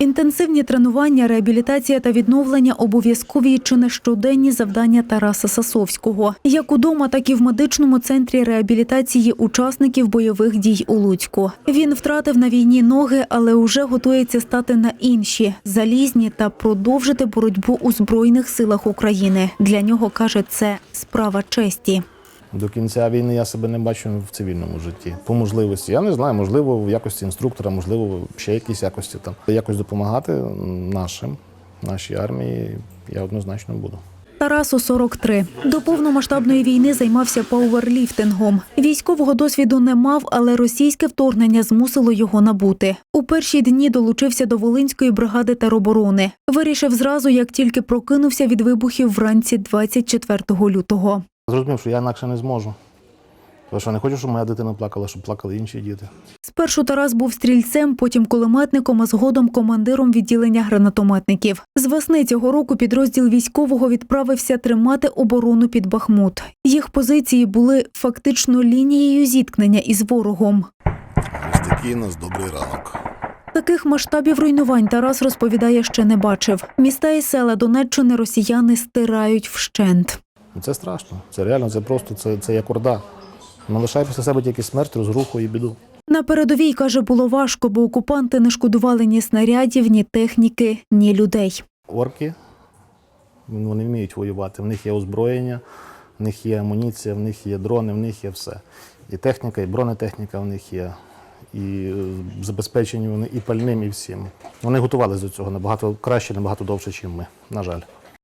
Інтенсивні тренування, реабілітація та відновлення обов'язкові чи не щоденні завдання Тараса Сасовського. Як удома, так і в медичному центрі реабілітації учасників бойових дій у Луцьку. Він втратив на війні ноги, але уже готується стати на інші залізні та продовжити боротьбу у збройних силах України. Для нього каже, це справа честі. До кінця війни я себе не бачу в цивільному житті. По можливості. Я не знаю, можливо, в якості інструктора, можливо, ще якісь якості там. Якось допомагати нашим, нашій армії я однозначно буду. Тарасу 43. До повномасштабної війни займався пауерліфтингом. Військового досвіду не мав, але російське вторгнення змусило його набути. У перші дні долучився до Волинської бригади тероборони. Вирішив зразу, як тільки прокинувся від вибухів вранці 24 лютого. Зрозумів, що я інакше не зможу. Тому що не хочу, щоб моя дитина плакала, щоб плакали інші діти. Спершу Тарас був стрільцем, потім кулеметником, а згодом командиром відділення гранатометників. З весни цього року підрозділ військового відправився тримати оборону під Бахмут. Їх позиції були фактично лінією зіткнення із ворогом. Ось такий у нас добрий ранок. Таких масштабів руйнувань Тарас розповідає, ще не бачив. Міста і села Донеччини росіяни стирають вщент. Ну, Це страшно. Це реально, це просто це, це як орда. Не лишає після себе тільки смерть, розруху і біду. На передовій каже, було важко, бо окупанти не шкодували ні снарядів, ні техніки, ні людей. Орки вони вміють воювати. В них є озброєння, в них є амуніція, в них є дрони, в них є все. І техніка, і бронетехніка в них є. І е, забезпечені вони і пальним, і всім. Вони готувалися до цього набагато краще, набагато довше, ніж ми. На жаль.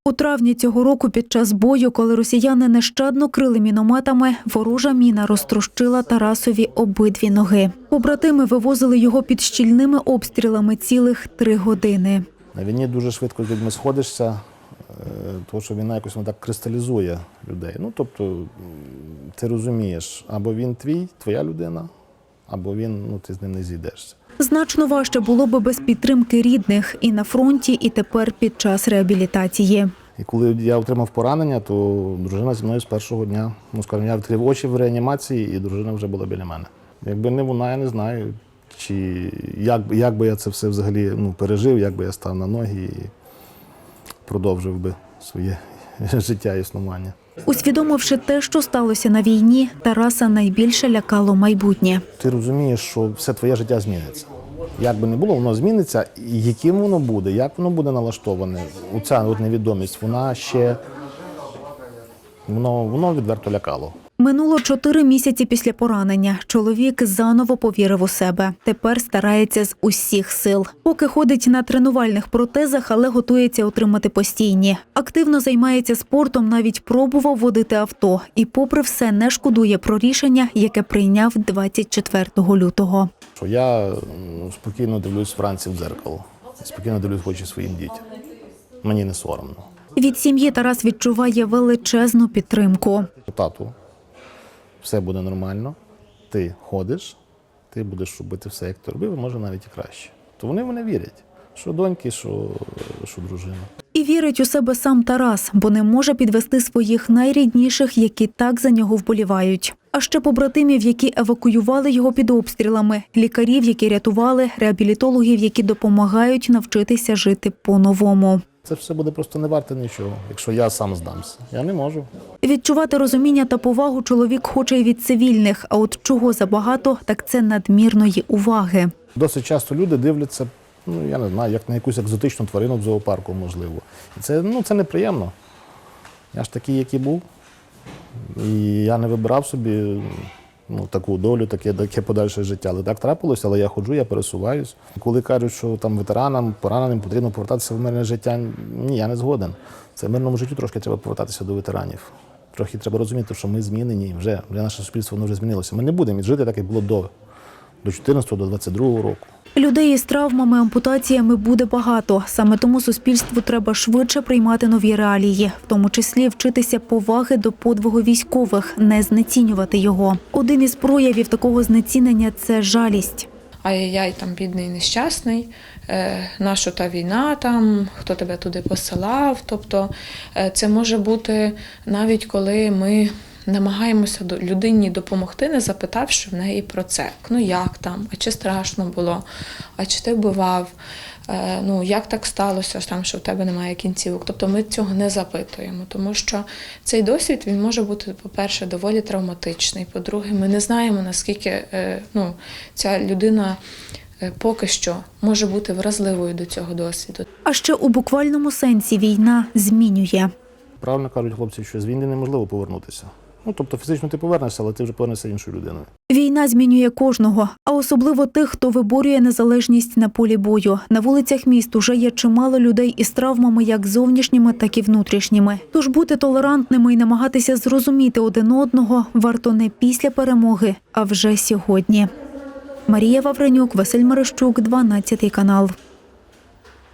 У травні цього року під час бою, коли росіяни нещадно крили мінометами, ворожа міна розтрощила Тарасові обидві ноги. Побратими вивозили його під щільними обстрілами цілих три години. На війні дуже швидко з людьми сходишся, е, тому що війна якось вона так кристалізує людей. Ну, тобто, ти розумієш, або він твій, твоя людина, або він, ну, ти з ним не зійдешся. Значно важче було би без підтримки рідних і на фронті, і тепер під час реабілітації. І коли я отримав поранення, то дружина зі мною з першого дня, ну скажімо, я відкрив очі в реанімації, і дружина вже була біля мене. Якби не вона, я не знаю, чи як, як би я це все взагалі ну, пережив, як би я став на ноги і продовжив би своє життя існування. Усвідомивши те, що сталося на війні, Тараса найбільше лякало майбутнє. Ти розумієш, що все твоє життя зміниться. Як би не було, воно зміниться, і яким воно буде, як воно буде налаштоване, оця от невідомість, вона ще воно, воно відверто лякало. Минуло чотири місяці після поранення. Чоловік заново повірив у себе. Тепер старається з усіх сил. Поки ходить на тренувальних протезах, але готується отримати постійні. Активно займається спортом, навіть пробував водити авто. І, попри все, не шкодує про рішення, яке прийняв 24 лютого. Я спокійно дивлюсь вранці в дзеркало, спокійно дивлюсь в очі своїм дітям. Мені не соромно. Від сім'ї Тарас відчуває величезну підтримку. Тату, все буде нормально. Ти ходиш, ти будеш робити все, як ти робив, а може навіть і краще. То вони мене вірять, що доньки, що, що дружина. І вірить у себе сам Тарас, бо не може підвести своїх найрідніших, які так за нього вболівають. А ще побратимів, які евакуювали його під обстрілами, лікарів, які рятували, реабілітологів, які допомагають навчитися жити по-новому. Це все буде просто не варте нічого, якщо я сам здамся. Я не можу. Відчувати розуміння та повагу чоловік хоче й від цивільних. А от чого забагато, так це надмірної уваги. Досить часто люди дивляться, ну я не знаю, як на якусь екзотичну тварину в зоопарку, можливо. І це, ну, це неприємно. Я ж такий, який був. І я не вибирав собі ну, таку долю, таке, таке подальше життя. Але так трапилося, але я ходжу, я пересуваюсь. Коли кажуть, що там ветеранам, пораненим потрібно повертатися в мирне життя, ні, я не згоден. Це в мирному житті трошки треба повертатися до ветеранів. Трохи треба розуміти, що ми змінені, вже, вже наше суспільство воно вже змінилося. Ми не будемо жити так, як було до, до 14 до 22 року. Людей із травмами, ампутаціями буде багато. Саме тому суспільству треба швидше приймати нові реалії, в тому числі вчитися поваги до подвигу військових, не знецінювати його. Один із проявів такого знецінення це жалість. ай-яй, там бідний нещасний, е, нащо та війна там, хто тебе туди посилав. Тобто е, це може бути навіть коли ми намагаємося до- людині допомогти, не запитавши в неї про це. Ну як там, а чи страшно було, а чи ти бував. е, ну як так сталося, там, що в тебе немає кінцівок. Тобто ми цього не запитуємо, тому що цей досвід він може бути, по-перше, доволі травматичний. По-друге, ми не знаємо, наскільки е, ну, ця людина е, поки що може бути вразливою до цього досвіду. А ще у буквальному сенсі війна змінює. Правильно кажуть хлопці, що з війни неможливо повернутися. Ну, тобто фізично ти повернешся, але ти вже повернешся іншою людиною. Війна змінює кожного, а особливо тих, хто виборює незалежність на полі бою. На вулицях міст уже є чимало людей із травмами, як зовнішніми, так і внутрішніми. Тож бути толерантними і намагатися зрозуміти один одного варто не після перемоги, а вже сьогодні. Марія Вавренюк, Василь Мерещук, 12 канал.